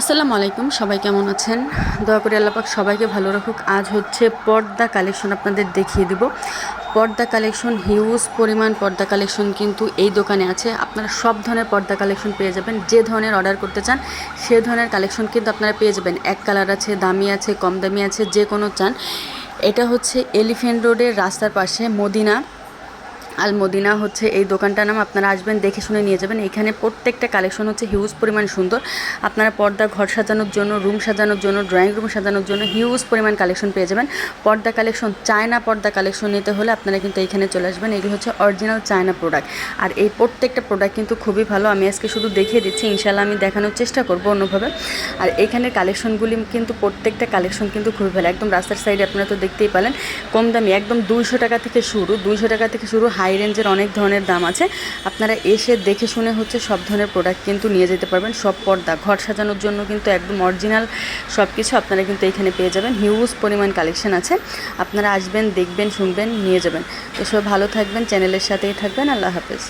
আসসালামু আলাইকুম, সবাই কেমন আছেন? দয়া করে আল্লাপাক সবাইকে ভালো রাখুক। আজ হচ্ছে পর্দা কালেকশন আপনাদের দেখিয়ে দিব। পর্দা কালেকশন হিউজ পরিমাণ পর্দা কালেকশন কিন্তু এই দোকানে আছে। আপনারা সব ধরনের পর্দা কালেকশন পেয়ে যাবেন। যে ধরনের অর্ডার করতে চান, সে ধরনের কালেকশন কিন্তু আপনারা পেয়ে যাবেন। এক কালার আছে, দামি আছে, কম দামি আছে, যে কোনো চান। এটা হচ্ছে এলিফেন্ট রোডের রাস্তার পাশে মদিনা। আল মদিনা হচ্ছে এই দোকানটার নাম, আপনারা আসবেন, দেখে শুনে নিয়ে যাবেন। এখানে প্রত্যেকটা কালেকশন হচ্ছে হিউজ পরিমাণ সুন্দর। আপনারা পর্দা ঘর সাজানোর জন্য রুম সাজানোর জন্য ড্রয়িং রুম সাজানোর জন্য হিউজ পরিমাণ কালেকশন পেয়ে যাবেন। পর্দা কালেকশন, চায়না পর্দা কালেকশন নিতে হলে আপনারা কিন্তু এইখানে চলে আসবেন। এগুলো হচ্ছে অরিজিনাল চায়না প্রোডাক্ট আর এই প্রত্যেকটা প্রোডাক্ট কিন্তু খুবই ভালো। আমি আজকে শুধু দেখিয়ে দিচ্ছি ইনশাল্লাহ আমি দেখানোর চেষ্টা করব অন্যভাবে। আর এখানের কালেকশনগুলি কিন্তু প্রত্যেকটা কালেকশন কিন্তু খুবই ভালো। একদম রাস্তার সাইডে আপনারা তো দেখতেই পেলেন কম দামি, একদম দুইশো টাকা থেকে শুরু, দুইশো টাকা থেকে শুরু হাই রেঞ্জের অনেক ধরনের দাম আছে। আপনারা এসে দেখে শুনে হচ্ছে সব ধরনের প্রোডাক্ট কিন্তু নিয়ে যেতে পারবেন। সব পর্দা, ঘর সাজানোর জন্য কিন্তু একদম অরিজিনাল সব কিছু আপনারা কিন্তু এখানে পেয়ে যাবেন। হিউজ পরিমাণ কালেকশন আছে। আপনারা আসবেন, দেখবেন, শুনবেন, নিয়ে যাবেন। তো সব ভালো থাকবেন চ্যানেলের সাথেই থাকবেন। আল্লাহ হাফেজ।